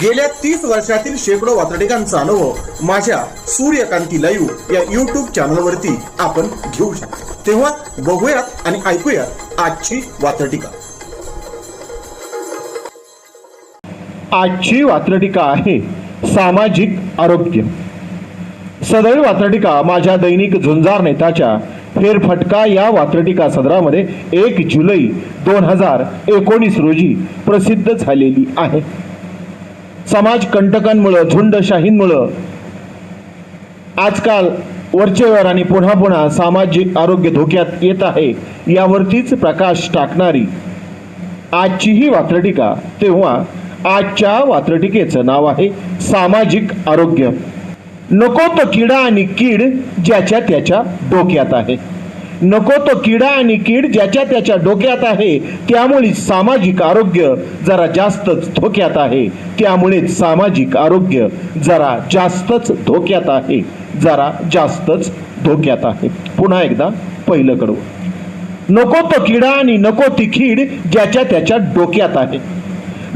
गेल्या तीस वर्षातील शेकडो वातडिकांचा अनुभव माझ्या सूर्यकांती लाईव्ह या युट्यूब चॅनलवरती आपण घेऊ शकतो. तेव्हा बघूयात आणि ऐकूयात आजची वातडिका आजची वात्रटिका आहे सामाजिक आरोग्य. सदैव वात्रटिका माझ्या दैनिक झुंजार नेताच्या फेरफटका या वात्रटिका सदरामध्ये एक जुलै दोन हजार एकोणीस रोजी प्रसिद्ध झालेली आहे. समाज कंटकांमुळं झुंडशाहींमुळं आजकाल वरचेवर आणि पुन्हा पुन्हा सामाजिक आरोग्य धोक्यात येत आहे यावरतीच प्रकाश टाकणारी आजचीही वात्रटिका तेव्हा आजच्या वात्रटिकेचं नाव आहे सामाजिक आरोग्य. नको तो किडा आणि कीड ज्याच्या त्याच्या डोक्यात आहे. नको तो किडा आणि कीड ज्याच्या त्याच्या डोक्यात आहे त्यामुळे सामाजिक आरोग्य जरा जास्तच धोक्यात आहे. त्यामुळेच सामाजिक आरोग्य जरा जास्तच धोक्यात आहे. जरा जास्तच धोक्यात आहे. पुन्हा एकदा पहिलं कडवं नको तो किडा आणि नको ती कीड ज्याच्या त्याच्या डोक्यात आहे.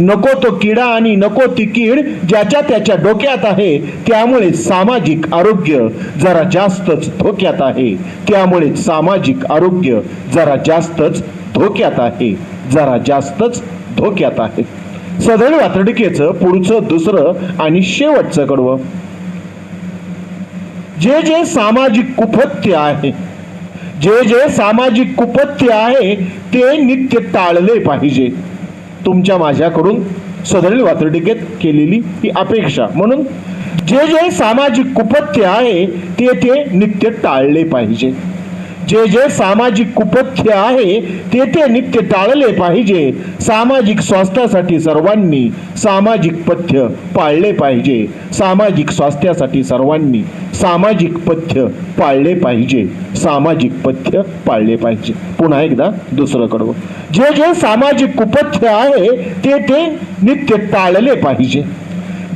नको तो किडा आणि नको ती कीड ज्याच्या त्याच्या डोक्यात आहे त्यामुळे सामाजिक आरोग्य जरा जास्तच धोक्यात आहे. त्यामुळे सामाजिक आरोग्य जरा जास्तच धोक्यात आहे. जरा जास्तच धोक्यात आहे. सदळ वातडिकेचं पुढचं दुसरं आणि शेवटचं कडवं. जे जे सामाजिक कुपथ्य आहे जे जे सामाजिक कुपथ्य आहे ते नित्य टाळले पाहिजे. तुमच्या माझ्याकडून सदरील वात्रटिकेत केलेली ही अपेक्षा. म्हणून जे जे सामाजिक कुपथ्य आहे ते ते नित्य टाळले पाहिजे. जे जे सामाजिक कुपथ्य आहे ते ते नित्य टाळले पाहिजे. सामाजिक स्वास्थ्यासाठी सर्वांनी सामाजिक पथ्य पाळले पाहिजे. सामाजिक स्वास्थ्यासाठी सर्वांनी सामाजिक पथ्य पाळले पाहिजे. सामाजिक पथ्य पाळले पाहिजे. पुन्हा एकदा दुसरं कडवं. जे जे सामाजिक कुपथ्य आहे ते ते नित्य टाळले पाहिजे.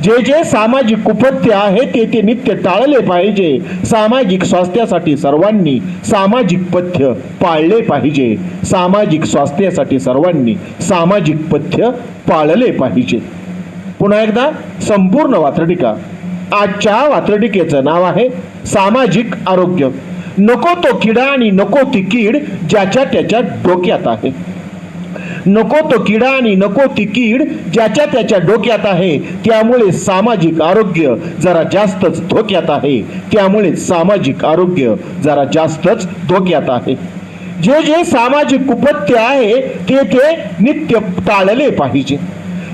जे जे सामाजिक कुपथ्य आहे ते ते नित्य टाळले पाहिजे. सामाजिक स्वास्थ्यासाठी सर्वांनी सामाजिक पथ्य पाळले पाहिजे. सामाजिक स्वास्थ्यासाठी सर्वांनी सामाजिक पथ्य पाळले पाहिजे. पुन्हा एकदा संपूर्ण वात्रटिका. आजच्या वात्रटिकेचं नाव आहे सामाजिक आरोग्य. नको तो किडा आणि नको ती कीड ज्याच्या त्याच्या डोक्यात आहे. नको तो किडा आणि नको ती कीड ज्याच्या त्याच्या डोक्यात आहे त्यामुळे सामाजिक आरोग्य जरा जास्तच धोक्यात आहे. त्यामुळे सामाजिक आरोग्य जरा जास्तच धोक्यात आहे. जे जे सामाजिक कुपत्य आहे ते ते नित्य टाळले पाहिजे.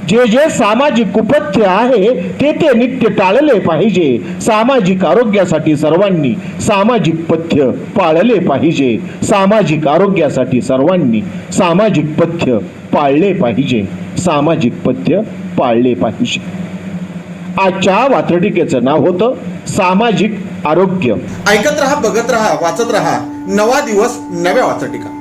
जे जे सामाजिक कुपथ्य आहे ते ते नित्य टाळले पाहिजे. सामाजिक आरोग्यासाठी सर्वांनी सामाजिक पथ्य पाळले पाहिजे. सामाजिक आरोग्यासाठी सर्वांनी सामाजिक पथ्य पाळले पाहिजे. सामाजिक पथ्य पाळले पाहिजे. आजच्या वात्रटिकेचं नाव होतं सामाजिक आरोग्य. ऐकत रहा बघत रहा वाचत रहा. नवा दिवस नव्या वाचटिका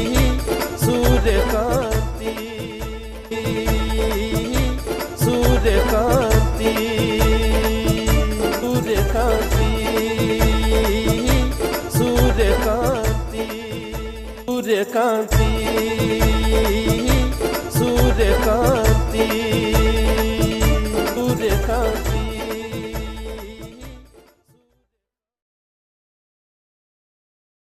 কাঁদি